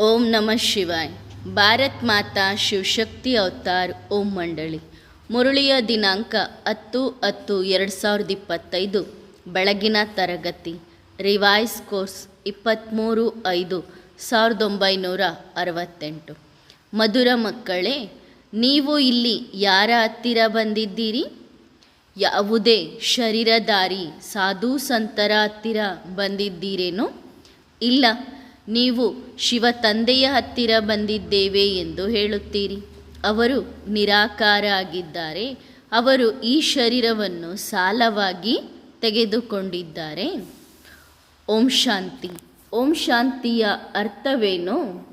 ಓಂ ನಮಃ ಶಿವಾಯ್. ಭಾರತ್ ಮಾತಾ ಶಿವಶಕ್ತಿ ಅವತಾರ್ ಓಂ ಮಂಡಳಿ. ಮುರುಳಿಯ ದಿನಾಂಕ ಹತ್ತು ಹತ್ತು ಎರಡು ಸಾವಿರದ ಇಪ್ಪತ್ತೈದು. ಬೆಳಗಿನ ತರಗತಿ. ರಿವೈಸ್ ಕೋರ್ಸ್ ಇಪ್ಪತ್ತ್ಮೂರು ಐದು ಸಾವಿರದ ಒಂಬೈನೂರ ಅರವತ್ತೆಂಟು. ಮಧುರ ಮಕ್ಕಳೇ, ನೀವು ಇಲ್ಲಿ ಯಾರ ಹತ್ತಿರ ಬಂದಿದ್ದೀರಿ? ಯಾವುದೇ ಶರೀರಧಾರಿ, ಸಾಧು ಸಂತರ ಹತ್ತಿರ ಬಂದಿದ್ದೀರೇನು? ಇಲ್ಲ. ನೀವು ಶಿವ ತಂದೆಯ ಹತ್ತಿರ ಬಂದಿದ್ದೇವೆ ಎಂದು ಹೇಳುತ್ತೀರಿ. ಅವರು ನಿರಾಕಾರ ಆಗಿದ್ದಾರೆ ಅವರು ಈ ಶರೀರವನ್ನು ಸಾಲವಾಗಿ ತೆಗೆದುಕೊಂಡಿದ್ದಾರೆ. ಓಂ ಶಾಂತಿ. ಓಂ ಶಾಂತಿಯ ಅರ್ಥವೇನು?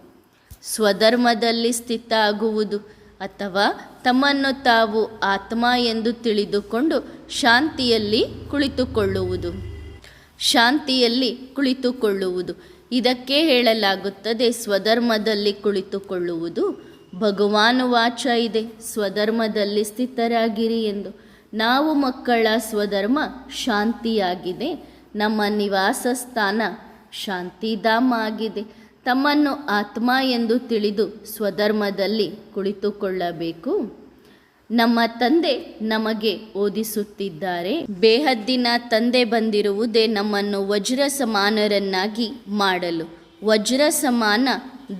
ಸ್ವಧರ್ಮದಲ್ಲಿ ಸ್ಥಿತ ಆಗುವುದು ಅಥವಾ ತಮ್ಮನ್ನು ತಾವು ಆತ್ಮ ಎಂದು ತಿಳಿದುಕೊಂಡು ಶಾಂತಿಯಲ್ಲಿ ಕುಳಿತುಕೊಳ್ಳುವುದು? ಶಾಂತಿಯಲ್ಲಿ ಕುಳಿತುಕೊಳ್ಳುವುದು. ಇದಕ್ಕೆ ಹೇಳಲಾಗುತ್ತದೆ, ಸ್ವಧರ್ಮದಲ್ಲಿ ಕುಳಿತುಕೊಳ್ಳುವುದು ಭಗವಾನು ವಾಚ ಇದೆ. ಸ್ವಧರ್ಮದಲ್ಲಿ ಸ್ಥಿತರಾಗಿರಿ ಎಂದು. ನಾವು ಮಕ್ಕಳ ಸ್ವಧರ್ಮ ಶಾಂತಿಯಾಗಿದೆ. ನಮ್ಮ ನಿವಾಸ ಸ್ಥಾನ ಶಾಂತಿಧಾಮ ಆಗಿದೆ ತಮ್ಮನ್ನು ಆತ್ಮ ಎಂದು ತಿಳಿದು ಸ್ವಧರ್ಮದಲ್ಲಿ ಕುಳಿತುಕೊಳ್ಳಬೇಕು. ನಮ್ಮ ತಂದೆ ನಮಗೆ ಓದಿಸುತ್ತಿದ್ದಾರೆ. ಬೇಹದ್ದಿನ ತಂದೆ ಬಂದಿರುವುದೇ ನಮ್ಮನ್ನು ವಜ್ರ ಸಮಾನರನ್ನಾಗಿ ಮಾಡಲು. ವಜ್ರ ಸಮಾನ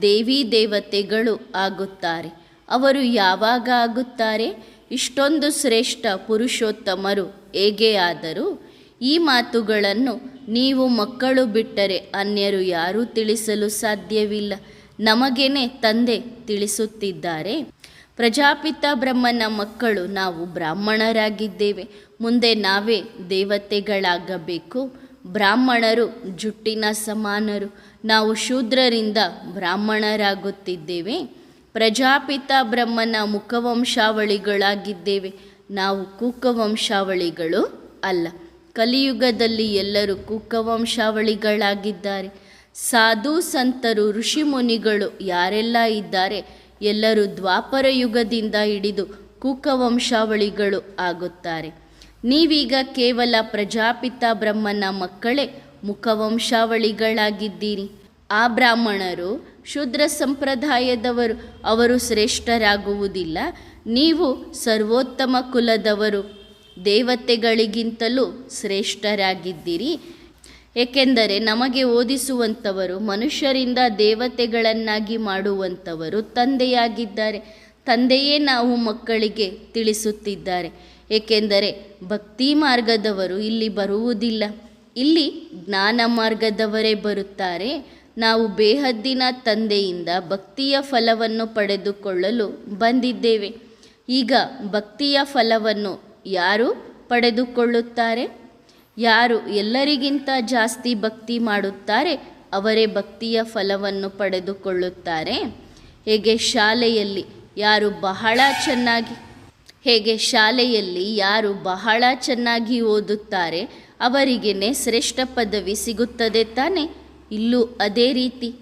ದೇವಿ ದೇವತೆಗಳು ಆಗುತ್ತಾರೆ. ಅವರು ಯಾವಾಗ ಆಗುತ್ತಾರೆ? ಇಷ್ಟೊಂದು ಶ್ರೇಷ್ಠ ಪುರುಷೋತ್ತಮರು ಹೇಗೆ ಆದರೂ, ಈ ಮಾತುಗಳನ್ನು ನೀವು ಮಕ್ಕಳು ಬಿಟ್ಟರೆ ಅನ್ಯರು ಯಾರೂ ತಿಳಿಸಲು ಸಾಧ್ಯವಿಲ್ಲ. ನಮಗೇನೆ ತಂದೆ ತಿಳಿಸುತ್ತಿದ್ದಾರೆ. ಪ್ರಜಾಪಿತ ಬ್ರಹ್ಮನ ಮಕ್ಕಳು ನಾವು ಬ್ರಾಹ್ಮಣರಾಗಿದ್ದೇವೆ. ಮುಂದೆ ನಾವೇ ದೇವತೆಗಳಾಗಬೇಕು. ಬ್ರಾಹ್ಮಣರು ಜುಟ್ಟಿನ ಸಮಾನರು. ನಾವು ಶೂದ್ರರಿಂದ ಬ್ರಾಹ್ಮಣರಾಗುತ್ತಿದ್ದೇವೆ. ಪ್ರಜಾಪಿತ ಬ್ರಹ್ಮನ ಮುಖವಂಶಾವಳಿಗಳಾಗಿದ್ದೇವೆ. ನಾವು ಕೂಕವಂಶಾವಳಿಗಳು ಅಲ್ಲ. ಕಲಿಯುಗದಲ್ಲಿ ಎಲ್ಲರೂ ಕೂಕವಂಶಾವಳಿಗಳಾಗಿದ್ದಾರೆ. ಸಾಧು, ಸಂತರು, ಋಷಿ ಮುನಿಗಳು ಯಾರೆಲ್ಲ ಇದ್ದಾರೆ? ಎಲ್ಲರೂ ದ್ವಾಪರ ಯುಗದಿಂದ ಹಿಡಿದು ಕೂಕವಂಶಾವಳಿಗಳು ಆಗುತ್ತಾರೆ. ನೀವೀಗ ಕೇವಲ ಪ್ರಜಾಪಿತ ಬ್ರಹ್ಮನ ಮಕ್ಕಳೇ ಮುಖವಂಶಾವಳಿಗಳಾಗಿದ್ದೀರಿ. ಆ ಬ್ರಾಹ್ಮಣರು ಶೂದ್ರ ಸಂಪ್ರದಾಯದವರು, ಅವರು ಶ್ರೇಷ್ಠರಾಗುವುದಿಲ್ಲ. ನೀವು ಸರ್ವೋತ್ತಮ ಕುಲದವರು, ದೇವತೆಗಳಿಗಿಂತಲೂ ಶ್ರೇಷ್ಠರಾಗಿದ್ದೀರಿ. ಏಕೆಂದರೆ ನಮಗೆ ಓದಿಸುವಂಥವರು ಮನುಷ್ಯರಿಂದ ದೇವತೆಗಳನ್ನಾಗಿ ಮಾಡುವಂಥವರು ತಂದೆಯಾಗಿದ್ದಾರೆ. ತಂದೆಯೇ ನಾವು ಮಕ್ಕಳಿಗೆ ತಿಳಿಸುತ್ತಿದ್ದಾರೆ. ಏಕೆಂದರೆ ಭಕ್ತಿ ಮಾರ್ಗದವರು ಇಲ್ಲಿ ಬರುವುದಿಲ್ಲ. ಇಲ್ಲಿ ಜ್ಞಾನ ಮಾರ್ಗದವರೇ ಬರುತ್ತಾರೆ. ನಾವು ಬೇಹದ್ದಿನ ತಂದೆಯಿಂದ ಭಕ್ತಿಯ ಫಲವನ್ನು ಪಡೆದುಕೊಳ್ಳಲು ಬಂದಿದ್ದೇವೆ. ಈಗ ಭಕ್ತಿಯ ಫಲವನ್ನು ಯಾರು ಪಡೆದುಕೊಳ್ಳುತ್ತಾರೆ? ಯಾರು ಎಲ್ಲರಿಗಿಂತ ಜಾಸ್ತಿ ಭಕ್ತಿ ಮಾಡುತ್ತಾರೆ, ಅವರೇ ಭಕ್ತಿಯ ಫಲವನ್ನು ಪಡೆದುಕೊಳ್ಳುತ್ತಾರೆ. ಹೇಗೆ ಶಾಲೆಯಲ್ಲಿ ಯಾರು ಬಹಳ ಚೆನ್ನಾಗಿ, ಹೇಗೆ ಶಾಲೆಯಲ್ಲಿ ಯಾರು ಬಹಳ ಚೆನ್ನಾಗಿ ಓದುತ್ತಾರೆ, ಅವರಿಗೇನೆ ಶ್ರೇಷ್ಠ ಪದವಿ ಸಿಗುತ್ತದೆ ತಾನೆ? ಇಲ್ಲೂ ಅದೇ ರೀತಿ.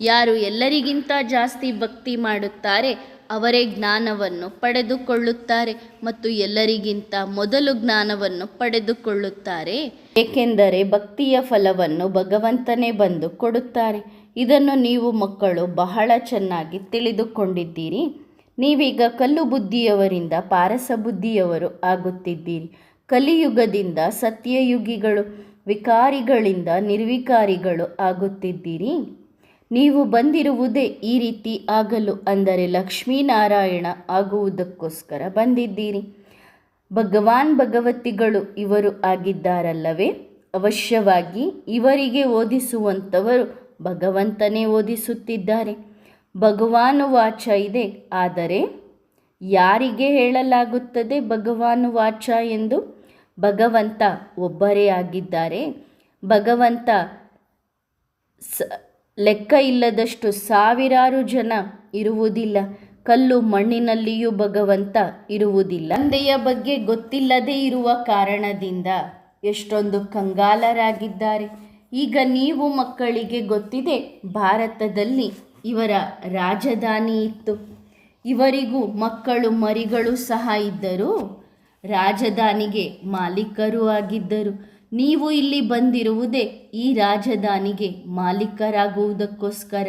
ಯಾರು ಎಲ್ಲರಿಗಿಂತ ಜಾಸ್ತಿ ಭಕ್ತಿ ಮಾಡುತ್ತಾರೆ ಅವರೇ ಜ್ಞಾನವನ್ನು ಪಡೆದುಕೊಳ್ಳುತ್ತಾರೆ ಮತ್ತು ಎಲ್ಲರಿಗಿಂತ ಮೊದಲು ಜ್ಞಾನವನ್ನು ಪಡೆದುಕೊಳ್ಳುತ್ತಾರೆ. ಏಕೆಂದರೆ ಭಕ್ತಿಯ ಫಲವನ್ನು ಭಗವಂತನೇ ಬಂದು ಕೊಡುತ್ತಾರೆ. ಇದನ್ನು ನೀವು ಮಕ್ಕಳು ಬಹಳ ಚೆನ್ನಾಗಿ ತಿಳಿದುಕೊಂಡಿದ್ದೀರಿ. ನೀವೀಗ ಕಲ್ಲು ಬುದ್ಧಿಯವರಿಂದ ಪಾರಸ ಬುದ್ಧಿಯವರು ಆಗುತ್ತಿದ್ದೀರಿ. ಕಲಿಯುಗದಿಂದ ಸತ್ಯಯುಗಿಗಳು, ವಿಕಾರಿಗಳಿಂದ ನಿರ್ವಿಕಾರಿಗಳು ಆಗುತ್ತಿದ್ದೀರಿ. ನೀವು ಬಂದಿರುವುದೇ ಈ ರೀತಿ ಆಗಲು ಅಂದರೆ ಲಕ್ಷ್ಮೀನಾರಾಯಣ ಆಗುವುದಕ್ಕೋಸ್ಕರ ಬಂದಿದ್ದೀರಿ. ಭಗವಾನ್ ಭಗವತಿಗಳು ಇವರು ಆಗಿದ್ದಾರಲ್ಲವೇ? ಅವಶ್ಯವಾಗಿ ಇವರಿಗೆ ಓದಿಸುವಂಥವರು ಭಗವಂತನೇ ಓದಿಸುತ್ತಿದ್ದಾರೆ. ಭಗವಾನು ವಾಚ ಇದೆ, ಆದರೆ ಯಾರಿಗೆ ಹೇಳಲಾಗುತ್ತದೆ ಭಗವಾನು ವಾಚ ಎಂದು? ಭಗವಂತ ಒಬ್ಬರೇ ಆಗಿದ್ದಾರೆ. ಭಗವಂತ ಸ ಲೆಕ್ಕ ಇಲ್ಲದಷ್ಟು ಸಾವಿರಾರು ಜನ ಇರುವುದಿಲ್ಲ. ಕಲ್ಲು ಮಣ್ಣಿನಲ್ಲಿಯೂ ಭಗವಂತ ಇರುವುದಿಲ್ಲ. ತಂದೆಯ ಬಗ್ಗೆ ಗೊತ್ತಿಲ್ಲದೇ ಇರುವ ಕಾರಣದಿಂದ ಎಷ್ಟೊಂದು ಕಂಗಾಲರಾಗಿದ್ದಾರೆ. ಈಗ ನೀವು ಮಕ್ಕಳಿಗೆ ಗೊತ್ತಿದೆ, ಭಾರತದಲ್ಲಿ ಇವರ ರಾಜಧಾನಿ ಇತ್ತು. ಇವರಿಗೂ ಮಕ್ಕಳು ಮರಿಗಳು ಸಹ ಇದ್ದರು ರಾಜಧಾನಿಗೆ ಮಾಲೀಕರೂ ಆಗಿದ್ದರು. ನೀವು ಇಲ್ಲಿ ಬಂದಿರುವುದೇ ಈ ರಾಜಧಾನಿಗೆ ಮಾಲೀಕರಾಗುವುದಕ್ಕೋಸ್ಕರ.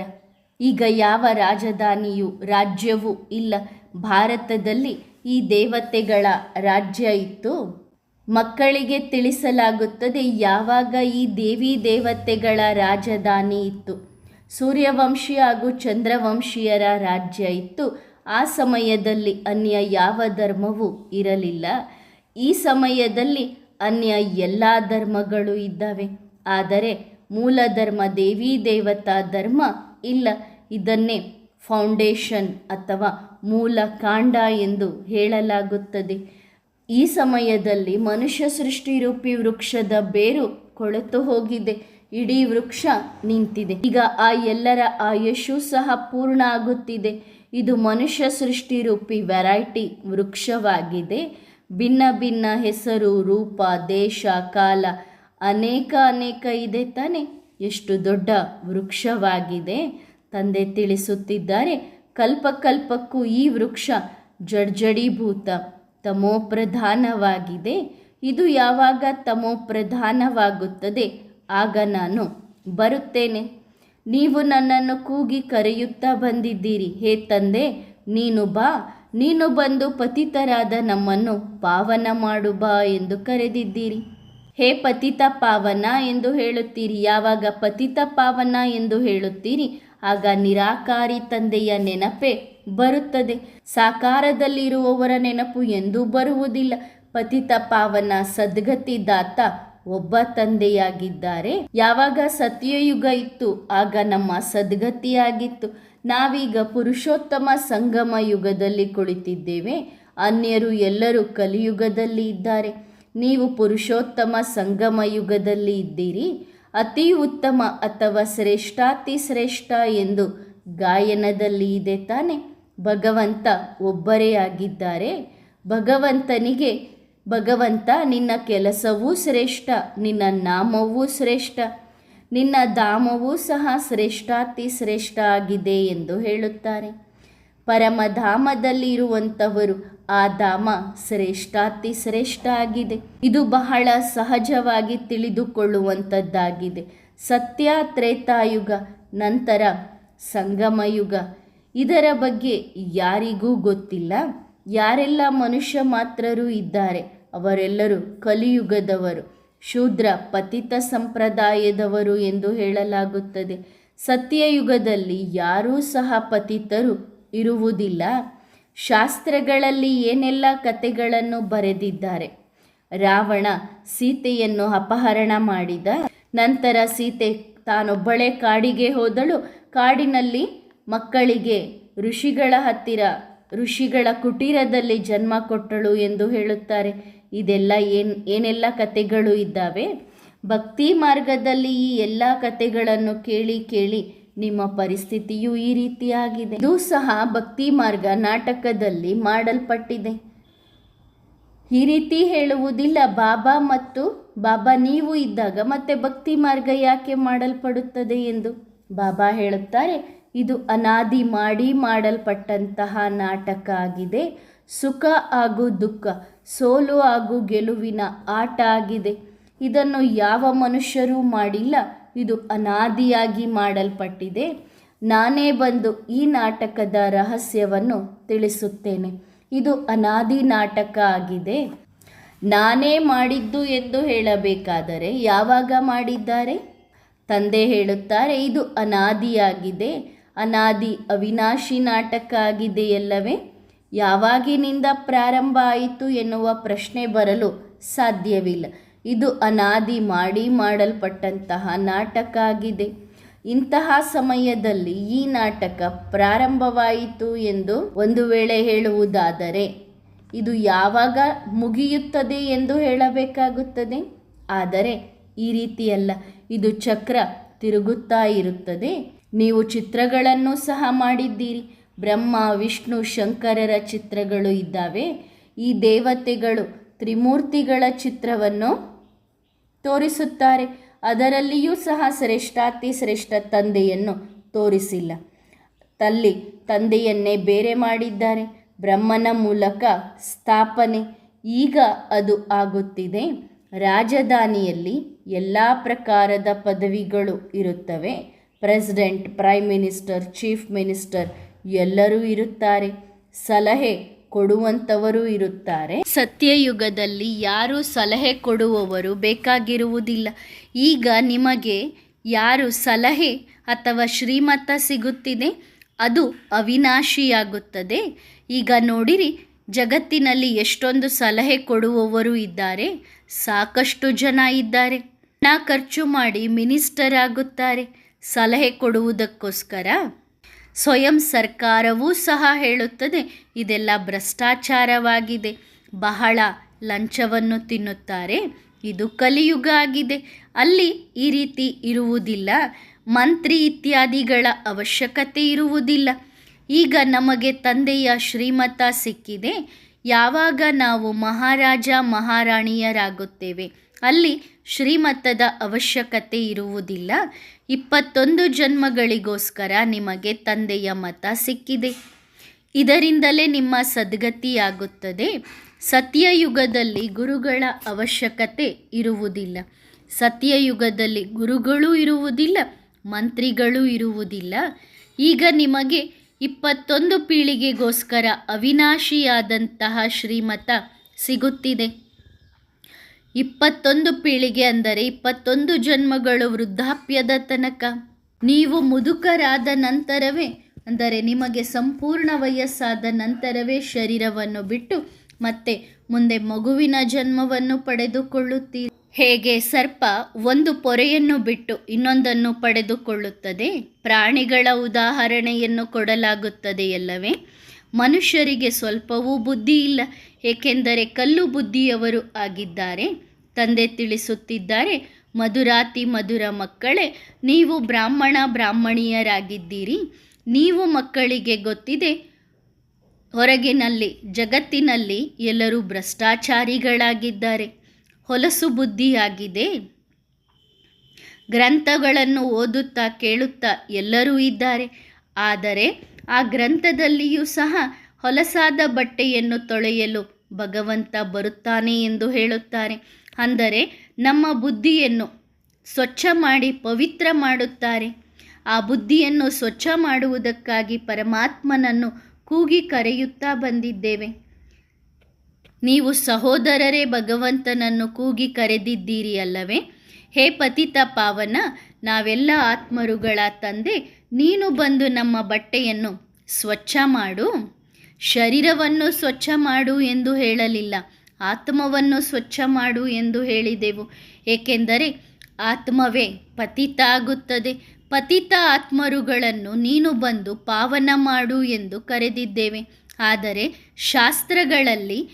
ಈಗ ಯಾವ ರಾಜಧಾನಿಯು ರಾಜ್ಯವು ಇಲ್ಲ. ಭಾರತದಲ್ಲಿ ಈ ದೇವತೆಗಳ ರಾಜ್ಯ ಇತ್ತು. ಮಕ್ಕಳಿಗೆ ತಿಳಿಸಲಾಗುತ್ತದೆ ಯಾವಾಗ ಈ ದೇವಿ ದೇವತೆಗಳ ರಾಜಧಾನಿ ಇತ್ತು. ಸೂರ್ಯವಂಶಿ ಹಾಗೂ ಚಂದ್ರವಂಶೀಯರ ರಾಜ್ಯ ಇತ್ತು. ಆ ಸಮಯದಲ್ಲಿ ಅನ್ಯ ಯಾವ ಧರ್ಮವೂ ಇರಲಿಲ್ಲ. ಈ ಸಮಯದಲ್ಲಿ ಅನ್ಯ ಎಲ್ಲ ಧರ್ಮಗಳು ಇದ್ದಾವೆ. ಆದರೆ ಮೂಲ ಧರ್ಮ ದೇವಿ ದೇವತಾ ಧರ್ಮ ಇಲ್ಲ. ಇದನ್ನೇ ಫೌಂಡೇಶನ್ ಅಥವಾ ಮೂಲ ಕಾಂಡ ಎಂದು ಹೇಳಲಾಗುತ್ತದೆ. ಈ ಸಮಯದಲ್ಲಿ ಮನುಷ್ಯ ಸೃಷ್ಟಿರೂಪಿ ವೃಕ್ಷದ ಬೇರು ಕೊಳೆತು ಹೋಗಿದೆ. ಇಡೀ ವೃಕ್ಷ ನಿಂತಿದೆ. ಈಗ ಆ ಎಲ್ಲರ ಆಯುಷು ಸಹ ಪೂರ್ಣ ಆಗುತ್ತಿದೆ. ಇದು ಮನುಷ್ಯ ಸೃಷ್ಟಿರೂಪಿ ವೆರೈಟಿ ವೃಕ್ಷವಾಗಿದೆ. ಭಿನ್ನ ಭಿನ್ನ ಹೆಸರು, ರೂಪ, ದೇಶ, ಕಾಲ ಅನೇಕ ಅನೇಕ ಇದೆ ತಾನೆ. ಎಷ್ಟು ದೊಡ್ಡ ವೃಕ್ಷವಾಗಿದೆ. ತಂದೆ ತಿಳಿಸುತ್ತಿದ್ದಾರೆ ಕಲ್ಪಕಲ್ಪಕ್ಕೂ ಈ ವೃಕ್ಷ ಜಡ್ಜಡೀಭೂತ, ತಮೋಪ್ರಧಾನವಾಗಿದೆ. ಇದು ಯಾವಾಗ ತಮೋಪ್ರಧಾನವಾಗುತ್ತದೆ, ಆಗ ನಾನು ಬರುತ್ತೇನೆ. ನೀವು ನನ್ನನ್ನು ಕೂಗಿ ಕರೆಯುತ್ತಾ ಬಂದಿದ್ದೀರಿ. ಹೇ ತಂದೆ, ನೀನು ಬಾ. ನೀನು ಬಂದು ಪತಿತರಾದ ನಮ್ಮನ್ನು ಪಾವನ ಮಾಡು ಬಾ ಎಂದು ಕರೆದಿದ್ದೀರಿ. ಹೇ ಪತಿತ ಪಾವನ ಎಂದು ಹೇಳುತ್ತೀರಿ, ಯಾವಾಗ ಪತಿತ ಪಾವನ ಎಂದು ಹೇಳುತ್ತೀರಿ, ಆಗ ನಿರಾಕಾರಿ ತಂದೆಯ ನೆನಪೇ ಬರುತ್ತದೆ. ಸಾಕಾರದಲ್ಲಿರುವವರ ನೆನಪು ಎಂದೂ ಬರುವುದಿಲ್ಲ. ಪತಿತ ಪಾವನ ಸದ್ಗತಿ ದಾತ ಒಬ್ಬ ತಂದೆಯಾಗಿದ್ದಾರೆ. ಯಾವಾಗ ಸತ್ಯಯುಗ ಇತ್ತು, ಆಗ ನಮ್ಮ ಸದ್ಗತಿಯಾಗಿತ್ತು. ನಾವೀಗ ಪುರುಷೋತ್ತಮ ಸಂಗಮ ಯುಗದಲ್ಲಿ ಕುಳಿತಿದ್ದೇವೆ. ಅನ್ಯರು ಎಲ್ಲರೂ ಕಲಿಯುಗದಲ್ಲಿ ಇದ್ದಾರೆ. ನೀವು ಪುರುಷೋತ್ತಮ ಸಂಗಮ ಯುಗದಲ್ಲಿ ಇದ್ದೀರಿ. ಅತಿ ಉತ್ತಮ ಅಥವಾ ಶ್ರೇಷ್ಠಾತಿ ಶ್ರೇಷ್ಠ ಎಂದು ಗಾಯನದಲ್ಲಿ ಇದೆ ತಾನೆ. ಭಗವಂತ ಒಬ್ಬರೇ ಆಗಿದ್ದಾರೆ. ಭಗವಂತನಿಗೆ, ಭಗವಂತ ನಿನ್ನ ಕೆಲಸವೂ ಶ್ರೇಷ್ಠ, ನಿನ್ನ ನಾಮವೂ ಶ್ರೇಷ್ಠ. ನಿನ್ನ ಧಾಮವೂ ಸಹ ಶ್ರೇಷ್ಠಾತಿ ಶ್ರೇಷ್ಠ ಆಗಿದೆ ಎಂದು ಹೇಳುತ್ತಾರೆ. ಪರಮಧಾಮದಲ್ಲಿರುವಂಥವರು ಆ ಧಾಮ ಶ್ರೇಷ್ಠಾತಿ ಶ್ರೇಷ್ಠ ಆಗಿದೆ. ಇದು ಬಹಳ ಸಹಜವಾಗಿ ತಿಳಿದುಕೊಳ್ಳುವಂಥದ್ದಾಗಿದೆ. ಸತ್ಯ ತ್ರೇತಾಯುಗ ನಂತರ ಸಂಗಮಯುಗ. ಇದರ ಬಗ್ಗೆ ಯಾರಿಗೂ ಗೊತ್ತಿಲ್ಲ. ಯಾರೆಲ್ಲ ಮನುಷ್ಯ ಮಾತ್ರರು ಇದ್ದಾರೆ, ಅವರೆಲ್ಲರೂ ಕಲಿಯುಗದವರು. ಶೂದ್ರ ಪತಿತ ಸಂಪ್ರದಾಯದವರು ಎಂದು ಹೇಳಲಾಗುತ್ತದೆ. ಸತ್ಯಯುಗದಲ್ಲಿ ಯಾರೂ ಸಹ ಪತಿತರು ಇರುವುದಿಲ್ಲ. ಶಾಸ್ತ್ರಗಳಲ್ಲಿ ಏನೆಲ್ಲ ಕಥೆಗಳನ್ನು ಬರೆದಿದ್ದಾರೆ? ರಾವಣ ಸೀತೆಯನ್ನು ಅಪಹರಣ ಮಾಡಿದ. ನಂತರ ಸೀತೆ ತಾನೊಬ್ಬಳೇ ಕಾಡಿಗೆ ಹೋದಳು. ಕಾಡಿನಲ್ಲಿ ಮಕ್ಕಳಿಗೆ ಋಷಿಗಳ ಹತ್ತಿರ, ಋಷಿಗಳ ಕುಟೀರದಲ್ಲಿ ಜನ್ಮ ಕೊಟ್ಟಳು ಎಂದು ಹೇಳುತ್ತಾರೆ. ಇದೆಲ್ಲ ಏನು, ಏನೆಲ್ಲ ಕತೆಗಳು ಇದ್ದಾವೆ? ಭಕ್ತಿ ಮಾರ್ಗದಲ್ಲಿ ಈ ಎಲ್ಲ ಕತೆಗಳನ್ನು ಕೇಳಿ ಕೇಳಿ ನಿಮ್ಮ ಪರಿಸ್ಥಿತಿಯು ಈ ರೀತಿಯಾಗಿದೆ. ಇದು ಸಹ ಭಕ್ತಿ ಮಾರ್ಗ ನಾಟಕದಲ್ಲಿ ಮಾಡಲ್ಪಟ್ಟಿದೆ. ಈ ರೀತಿ ಹೇಳುವುದಿಲ್ಲ. ಬಾಬಾ ಮತ್ತು ಬಾಬಾ ನೀವು ಇದ್ದಾಗ ಮತ್ತೆ ಭಕ್ತಿ ಮಾರ್ಗ ಯಾಕೆ ಮಾಡಲ್ಪಡುತ್ತದೆ ಎಂದು ಬಾಬಾ ಹೇಳುತ್ತಾರೆ. ಇದು ಅನಾದಿ ಮಾಡಿ ಮಾಡಲ್ಪಟ್ಟಂತಹ ನಾಟಕ ಆಗಿದೆ. ಸುಖ ಹಾಗೂ ದುಃಖ ಸೋಲು ಹಾಗೂ ಗೆಲುವಿನ ಆಟ ಆಗಿದೆ. ಇದನ್ನು ಯಾವ ಮನುಷ್ಯರೂ ಮಾಡಿಲ್ಲ. ಇದು ಅನಾದಿಯಾಗಿ ಮಾಡಲ್ಪಟ್ಟಿದೆ. ನಾನೇ ಬಂದು ಈ ನಾಟಕದ ರಹಸ್ಯವನ್ನು ತಿಳಿಸುತ್ತೇನೆ. ಇದು ಅನಾದಿ ನಾಟಕ ಆಗಿದೆ. ನಾನೇ ಮಾಡಿದ್ದು ಎಂದು ಹೇಳಬೇಕಾದರೆ ಯಾವಾಗ ಮಾಡಿದ್ದಾರೆ? ತಂದೆ ಹೇಳುತ್ತಾರೆ, ಇದು ಅನಾದಿಯಾಗಿದೆ. ಅನಾದಿ ಅವಿನಾಶಿ ನಾಟಕ ಆಗಿದೆಯಲ್ಲವೇ? ಯಾವಾಗಿನಿಂದ ಪ್ರಾರಂಭ ಆಯಿತು ಎನ್ನುವ ಪ್ರಶ್ನೆ ಬರಲು ಸಾಧ್ಯವಿಲ್ಲ. ಇದು ಅನಾದಿ ಮಾಡಿ ಮಾಡಲ್ಪಟ್ಟಂತಹ ನಾಟಕ ಆಗಿದೆ ಇಂತಹ ಸಮಯದಲ್ಲಿ ಈ ನಾಟಕ ಪ್ರಾರಂಭವಾಯಿತು ಎಂದು ಒಂದು ವೇಳೆ ಹೇಳುವುದಾದರೆ, ಇದು ಯಾವಾಗ ಮುಗಿಯುತ್ತದೆ ಎಂದು ಹೇಳಬೇಕಾಗುತ್ತದೆ? ಆದರೆ, ಈ ರೀತಿಯಲ್ಲ. ಇದು ಚಕ್ರ ತಿರುಗುತ್ತಾ ಇರುತ್ತದೆ. ನೀವು ಚಿತ್ರಗಳನ್ನು ಸಹ ಮಾಡಿದ್ದೀರಿ. ಬ್ರಹ್ಮ, ವಿಷ್ಣು, ಶಂಕರರ ಚಿತ್ರಗಳು ಇದ್ದಾವೆ. ಈ ದೇವತೆಗಳು ತ್ರಿಮೂರ್ತಿಗಳ ಚಿತ್ರವನ್ನು ತೋರಿಸುತ್ತಾರೆ. ಅದರಲ್ಲಿಯೂ ಸಹ ಶ್ರೇಷ್ಠಾತಿ ಶ್ರೇಷ್ಠ ತಂದೆಯನ್ನು ತೋರಿಸಿಲ್ಲ. ತಲ್ಲಿ ತಂದೆಯನ್ನೇ ಬೇರೆ ಮಾಡಿದ್ದಾರೆ. ಬ್ರಹ್ಮನ ಮೂಲಕ ಸ್ಥಾಪನೆ. ಈಗ ಅದು ಆಗುತ್ತಿದೆ. ರಾಜಧಾನಿಯಲ್ಲಿ ಎಲ್ಲ ಪ್ರಕಾರದ ಪದವಿಗಳು ಇರುತ್ತವೆ. President prime minister chief minister ಎಲ್ಲರೂ ಇರುತ್ತಾರೆ. ಸಲಹೆ ಕೊಡುವಂಥವರು ಇರುತ್ತಾರೆ. ಸತ್ಯಯುಗದಲ್ಲಿ ಯಾರು ಸಲಹೆ ಕೊಡುವವರು ಬೇಕಾಗಿರುವುದಿಲ್ಲ. ಈಗ ನಿಮಗೆ ಯಾರು ಸಲಹೆ ಅಥವಾ ಶ್ರೀಮತ ಸಿಗುತ್ತಿದೆ? ಅದು ಅವಿನಾಶಿಯಾಗುತ್ತದೆ. ಈಗ ನೋಡಿರಿ, ಜಗತ್ತಿನಲ್ಲಿ ಎಷ್ಟೊಂದು ಸಲಹೆ ಕೊಡುವವರು ಇದ್ದಾರೆ. ಸಾಕಷ್ಟು ಜನ ಇದ್ದಾರೆ. ಹಣ ಖರ್ಚು ಮಾಡಿ ಮಿನಿಸ್ಟರ್ ಆಗುತ್ತಾರೆ. ಸಲಹೆ ಕೊಡುವುದಕ್ಕೋಸ್ಕರ ಸ್ವಯಂ ಸರ್ಕಾರವೂ ಸಹ ಹೇಳುತ್ತದೆ, ಇದೆಲ್ಲ ಭ್ರಷ್ಟಾಚಾರವಾಗಿದೆ. ಬಹಳ ಲಂಚವನ್ನು ತಿನ್ನುತ್ತಾರೆ, ಇದು ಕಲಿಯುಗ ಆಗಿದೆ. ಅಲ್ಲಿ ಈ ರೀತಿ ಇರುವುದಿಲ್ಲ, ಮಂತ್ರಿ ಇತ್ಯಾದಿಗಳ ಅವಶ್ಯಕತೆ ಇರುವುದಿಲ್ಲ. ಈಗ ನಮಗೆ ತಂದೆಯ ಶ್ರೀಮತ ಸಿಕ್ಕಿದೆ, ಯಾವಾಗ ನಾವು ಮಹಾರಾಜ ಮಹಾರಾಣಿಯರಾಗುತ್ತೇವೆ, ಅಲ್ಲಿ ಶ್ರೀಮತದ ಅವಶ್ಯಕತೆ ಇರುವುದಿಲ್ಲ. ಇಪ್ಪತ್ತೊಂದು ಜನ್ಮಗಳಿಗೋಸ್ಕರ ನಿಮಗೆ ತಂದೆಯ ಮತ ಸಿಕ್ಕಿದೆ. ಇದರಿಂದಲೇ ನಿಮ್ಮ ಸದ್ಗತಿಯಾಗುತ್ತದೆ. ಸತ್ಯಯುಗದಲ್ಲಿ ಗುರುಗಳ ಅವಶ್ಯಕತೆ ಇರುವುದಿಲ್ಲ. ಸತ್ಯಯುಗದಲ್ಲಿ ಗುರುಗಳು ಇರುವುದಿಲ್ಲ, ಮಂತ್ರಿಗಳು ಇರುವುದಿಲ್ಲ. ಈಗ ನಿಮಗೆ ಇಪ್ಪತ್ತೊಂದು ಪೀಳಿಗೆಗೋಸ್ಕರ ಅವಿನಾಶಿಯಾದಂತಹ ಶ್ರೀಮತ ಸಿಗುತ್ತಿದೆ. ಇಪ್ಪತ್ತೊಂದು ಪೀಳಿಗೆ ಅಂದರೆ ಇಪ್ಪತ್ತೊಂದು ಜನ್ಮಗಳು ವೃದ್ಧಾಪ್ಯದ ತನಕ. ನೀವು ಮುದುಕರಾದ ನಂತರವೇ, ಅಂದರೆ ನಿಮಗೆ ಸಂಪೂರ್ಣ ವಯಸ್ಸಾದ ನಂತರವೇ ಶರೀರವನ್ನು ಬಿಟ್ಟು ಮತ್ತೆ ಮುಂದೆ ಮಗುವಿನ ಜನ್ಮವನ್ನು ಪಡೆದುಕೊಳ್ಳುತ್ತೀರಿ. ಹೇಗೆ ಸರ್ಪ ಒಂದು ಪೊರೆಯನ್ನು ಬಿಟ್ಟು ಇನ್ನೊಂದನ್ನು ಪಡೆದುಕೊಳ್ಳುತ್ತದೆ? ಪ್ರಾಣಿಗಳ ಉದಾಹರಣೆಯನ್ನು ಕೊಡಲಾಗುತ್ತದೆ ಎಲ್ಲವೇ ಮನುಷ್ಯರಿಗೆ ಸ್ವಲ್ಪವೂ ಬುದ್ಧಿ ಇಲ್ಲ, ಏಕೆಂದರೆ ಕಲ್ಲು ಬುದ್ಧಿಯವರು ಆಗಿದ್ದಾರೆ. ತಂದೆ ತಿಳಿಸುತ್ತಿದ್ದಾರೆ, ಮಧುರಾತಿ ಮಧುರ ಮಕ್ಕಳೇ, ನೀವು ಬ್ರಾಹ್ಮಣ ಬ್ರಾಹ್ಮಣಿಯರಾಗಿದ್ದೀರಿ. ನೀವು ಮಕ್ಕಳಿಗೆ ಗೊತ್ತಿದೆ, ಹೊರಗಿನಲ್ಲಿ, ಜಗತ್ತಿನಲ್ಲಿ ಎಲ್ಲರೂ ಭ್ರಷ್ಟಾಚಾರಿಗಳಾಗಿದ್ದಾರೆ. ಹೊಲಸು ಬುದ್ಧಿಯಾಗಿದೆ. ಗ್ರಂಥಗಳನ್ನು ಓದುತ್ತಾ ಕೇಳುತ್ತಾ ಎಲ್ಲರೂ ಇದ್ದಾರೆ. ಆದರೆ ಆ ಗ್ರಂಥದಲ್ಲಿಯೂ ಸಹ ಹೊಲಸಾದ ಬಟ್ಟೆಯನ್ನು ತೊಳೆಯಲು ಭಗವಂತ ಬರುತ್ತಾನೆ ಎಂದು ಹೇಳುತ್ತಾರೆ. ಅಂದರೆ ನಮ್ಮ ಬುದ್ಧಿಯನ್ನು ಸ್ವಚ್ಛ ಮಾಡಿ ಪವಿತ್ರ ಮಾಡುತ್ತಾರೆ. ಆ ಬುದ್ಧಿಯನ್ನು ಸ್ವಚ್ಛ ಮಾಡುವುದಕ್ಕಾಗಿ ಪರಮಾತ್ಮನನ್ನು ಕೂಗಿ ಕರೆಯುತ್ತಾ ಬಂದಿದ್ದೇವೆ. ನೀವು ಸಹೋದರರೇ, ಭಗವಂತನನ್ನು ಕೂಗಿ ಕರೆದಿದ್ದೀರಿ ಅಲ್ಲವೇ? ಹೇ ಪತಿತ ಪಾವನ ನಾವೆಲ್ಲ ಆತ್ಮರುಗಳ ತಂದೆ, ನೀನು ಬಂದು ನಮ್ಮ ಬಟ್ಟೆಯನ್ನು ಸ್ವಚ್ಛ ಮಾಡು. ಶರೀರವನ್ನು ಸ್ವಚ್ಛ ಮಾಡು ಎಂದು ಹೇಳಲಿಲ್ಲ. ಆತ್ಮವನ್ನು ಸ್ವಚ್ಛ ಮಾಡು ಎಂದು ಹೇಳಿದೆವು. ಏಕೆಂದರೆ ಆತ್ಮವೇ ಪತಿತ ಆಗುತ್ತದೆ ಪತಿತ ಆತ್ಮರುಗಳನ್ನು ನೀನು ಬಂದು ಪಾವನ ಮಾಡು ಎಂದು ಕರೆದಿದ್ದೇವೆ. ಆದರೆ ಶಾಸ್ತ್ರಗಳಲ್ಲಿ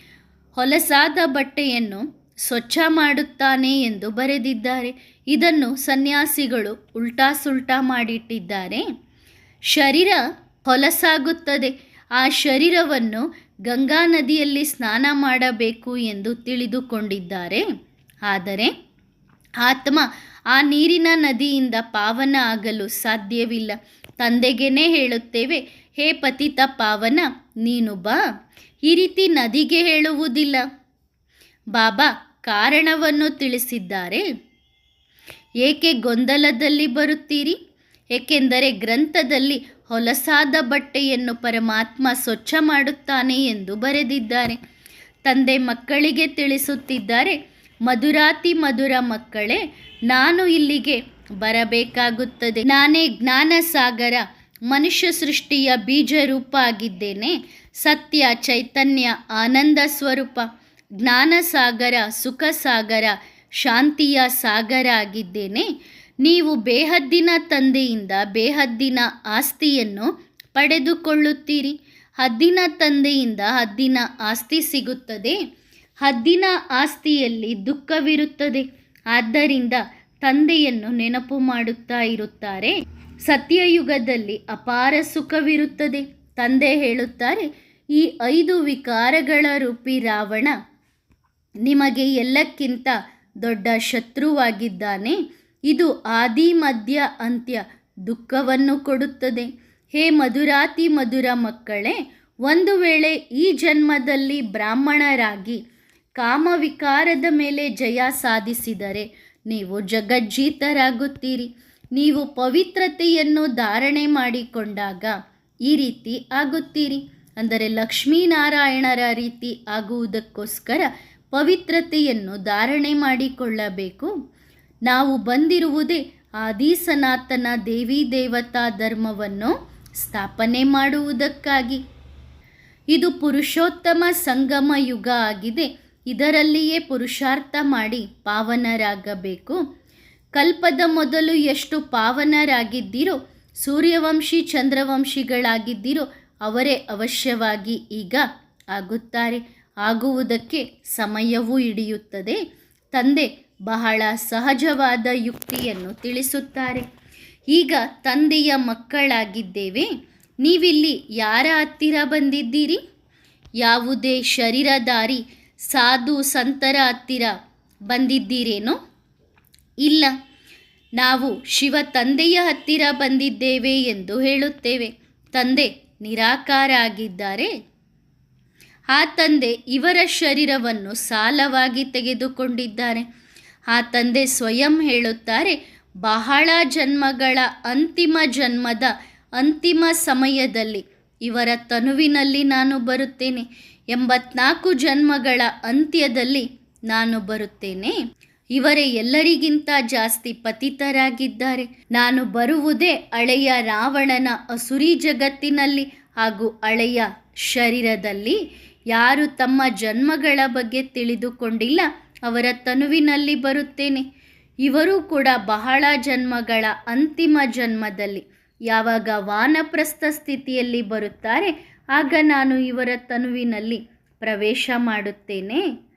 ಹೊಲಸಾದ ಬಟ್ಟೆಯನ್ನು ಸ್ವಚ್ಛ ಮಾಡುತ್ತಾನೆ ಎಂದು ಬರೆದಿದ್ದಾರೆ. ಇದನ್ನು ಸನ್ಯಾಸಿಗಳು ಉಲ್ಟಾ ಸುಲ್ಟಾ ಮಾಡಿಟ್ಟಿದ್ದಾರೆ. ಶರೀರ ಹೊಲಸಾಗುತ್ತದೆ. ಆ ಶರೀರವನ್ನು ಗಂಗಾ ನದಿಯಲ್ಲಿ ಸ್ನಾನ ಮಾಡಬೇಕು ಎಂದು ತಿಳಿದುಕೊಂಡಿದ್ದಾರೆ. ಆದರೆ ಆತ್ಮ ಆ ನೀರಿನ ನದಿಯಿಂದ ಪಾವನ ಆಗಲು ಸಾಧ್ಯವಿಲ್ಲ. ತಂದೆಗೇನೆ ಹೇಳುತ್ತೇವೆ, ಹೇ ಪತಿತ ಪಾವನ, ನೀನು ಬಾ. ಈ ರೀತಿ ನದಿಗೆ ಹೇಳುವುದಿಲ್ಲ. ಬಾಬಾ ಕಾರಣವನ್ನು ತಿಳಿಸಿದ್ದಾರೆ. ಏಕೆ ಗೊಂದಲದಲ್ಲಿ ಬರುತ್ತೀರಿ? ಏಕೆಂದರೆ ಗ್ರಂಥದಲ್ಲಿ ಹೊಲಸಾದ ಬಟ್ಟೆಯನ್ನು ಪರಮಾತ್ಮ ಸ್ವಚ್ಛ ಮಾಡುತ್ತಾನೆ ಎಂದು ಬರೆದಿದ್ದಾರೆ. ತಂದೆ ಮಕ್ಕಳಿಗೆ ತಿಳಿಸುತ್ತಿದ್ದಾರೆ, ಮಧುರಾತಿ ಮಧುರ ಮಕ್ಕಳೇ, ನಾನು ಇಲ್ಲಿಗೆ ಬರಬೇಕಾಗುತ್ತದೆ. ನಾನೇ ಜ್ಞಾನಸಾಗರ ಮನುಷ್ಯ ಸೃಷ್ಟಿಯ ಬೀಜ ರೂಪ ಆಗಿದ್ದೇನೆ ಸತ್ಯ, ಚೈತನ್ಯ, ಆನಂದ ಸ್ವರೂಪ, ಜ್ಞಾನಸಾಗರ ಸುಖ ಸಾಗರ ಶಾಂತಿಯ ಸಾಗರ ಆಗಿದ್ದೇನೆ ನೀವು ಬೇಹದ್ದಿನ ತಂದೆಯಿಂದ ಬೇಹದ್ದಿನ ಆಸ್ತಿಯನ್ನು ಪಡೆದುಕೊಳ್ಳುತ್ತೀರಿ. ಹದ್ದಿನ ತಂದೆಯಿಂದ ಹದ್ದಿನ ಆಸ್ತಿ ಸಿಗುತ್ತದೆ. ಹದ್ದಿನ ಆಸ್ತಿಯಲ್ಲಿ ದುಃಖವಿರುತ್ತದೆ. ಆದ್ದರಿಂದ ತಂದೆಯನ್ನು ನೆನಪು ಮಾಡುತ್ತಾ ಇರುತ್ತಾರೆ. ಸತ್ಯಯುಗದಲ್ಲಿ ಅಪಾರ ಸುಖವಿರುತ್ತದೆ. ತಂದೆ ಹೇಳುತ್ತಾರೆ, ಈ ಐದು ವಿಕಾರಗಳ ರೂಪಿ ರಾವಣ, ನಿಮಗೆ ಎಲ್ಲಕ್ಕಿಂತ ದೊಡ್ಡ ಶತ್ರುವಾಗಿದ್ದಾನೆ. ಇದು ಆದಿ, ಮಧ್ಯ, ಅಂತ್ಯ ದುಃಖವನ್ನು ಕೊಡುತ್ತದೆ. ಹೇ ಮಧುರಾತಿ, ಮಧುರ ಮಕ್ಕಳೇ, ಒಂದು ವೇಳೆ ಈ ಜನ್ಮದಲ್ಲಿ ಬ್ರಾಹ್ಮಣರಾಗಿ ಕಾಮವಿಕಾರದ ಮೇಲೆ ಜಯ ಸಾಧಿಸಿದರೆ ನೀವು ಜಗಜ್ಜೀತರಾಗುತ್ತೀರಿ. ನೀವು ಪವಿತ್ರತೆಯನ್ನು ಧಾರಣೆ ಮಾಡಿಕೊಂಡಾಗ ಈ ರೀತಿ ಆಗುತ್ತೀರಿ. ಅಂದರೆ ಲಕ್ಷ್ಮೀನಾರಾಯಣರ ರೀತಿ ಆಗುವುದಕ್ಕೋಸ್ಕರ ಪವಿತ್ರತೆಯನ್ನು ಧಾರಣೆ ಮಾಡಿಕೊಳ್ಳಬೇಕು. ನಾವು ಬಂದಿರುವುದೇ ಆದಿ ಸನಾತನ ದೇವಿ ದೇವತಾ ಧರ್ಮವನ್ನು ಸ್ಥಾಪನೆ ಮಾಡುವುದಕ್ಕಾಗಿ. ಇದು ಪುರುಷೋತ್ತಮ ಸಂಗಮ ಯುಗ ಆಗಿದೆ. ಇದರಲ್ಲಿಯೇ ಪುರುಷಾರ್ಥ ಮಾಡಿ ಪಾವನರಾಗಬೇಕು. ಕಲ್ಪದ ಮೊದಲು ಎಷ್ಟು ಪಾವನರಾಗಿದ್ದೀರೋ, ಸೂರ್ಯವಂಶಿ, ಚಂದ್ರವಂಶಿಗಳಾಗಿದ್ದೀರೋ, ಅವರೇ ಅವಶ್ಯವಾಗಿ ಈಗ ಆಗುತ್ತಾರೆ. ಆಗುವುದಕ್ಕೆ ಸಮಯವೂ ಹಿಡಿಯುತ್ತದೆ. ತಂದೆ ಬಹಳ ಸಹಜವಾದ ಯುಕ್ತಿಯನ್ನು ತಿಳಿಸುತ್ತಾರೆ. ಈಗ ತಂದೆಯ ಮಕ್ಕಳಾಗಿದ್ದೇವೆ. ನೀವಿಲ್ಲಿ ಯಾರ ಹತ್ತಿರ ಬಂದಿದ್ದೀರಿ? ಯಾವುದೇ ಶರೀರಧಾರಿ ಸಾಧು ಸಂತರ ಹತ್ತಿರ ಬಂದಿದ್ದೀರೇನೋ? ಇಲ್ಲ. ನಾವು ಶಿವ ತಂದೆಯ ಹತ್ತಿರ ಬಂದಿದ್ದೇವೆ ಎಂದು ಹೇಳುತ್ತೇವೆ. ತಂದೆ ನಿರಾಕಾರ ಆಗಿದ್ದಾರೆ ಆ ತಂದೆ ಇವರ ಶರೀರವನ್ನು ಸಾಲವಾಗಿ ತೆಗೆದುಕೊಂಡಿದ್ದಾರೆ. ಆ ತಂದೆ ಸ್ವಯಂ ಹೇಳುತ್ತಾರೆ, ಬಹಳ ಜನ್ಮಗಳ ಅಂತಿಮ ಜನ್ಮದ ಅಂತಿಮ ಸಮಯದಲ್ಲಿ ಇವರ ತನುವಿನಲ್ಲಿ ನಾನು ಬರುತ್ತೇನೆ. ಎಂಬತ್ನಾಲ್ಕು ಜನ್ಮಗಳ ಅಂತ್ಯದಲ್ಲಿ ನಾನು ಬರುತ್ತೇನೆ. ಇವರೇ ಎಲ್ಲರಿಗಿಂತ ಜಾಸ್ತಿ ಪತಿತರಾಗಿದ್ದಾರೆ. ನಾನು ಬರುವುದೇ ಹಳೆಯ ರಾವಣನ ಅಸುರಿ ಜಗತ್ತಿನಲ್ಲಿ ಹಾಗೂ ಹಳೆಯ ಶರೀರದಲ್ಲಿ. ಯಾರು ತಮ್ಮ ಜನ್ಮಗಳ ಬಗ್ಗೆ ತಿಳಿದುಕೊಂಡಿಲ್ಲ, ಅವರ ತನುವಿನಲ್ಲಿ ಬರುತ್ತೇನೆ. ಇವರು ಕೂಡ ಬಹಳ ಜನ್ಮಗಳ ಅಂತಿಮ ಜನ್ಮದಲ್ಲಿ. ಯಾವಾಗ ವಾನಪ್ರಸ್ಥ ಸ್ಥಿತಿಯಲ್ಲಿ ಬರುತ್ತಾರೆ, ಆಗ ನಾನು ಇವರ ತನುವಿನಲ್ಲಿ ಪ್ರವೇಶ ಮಾಡುತ್ತೇನೆ.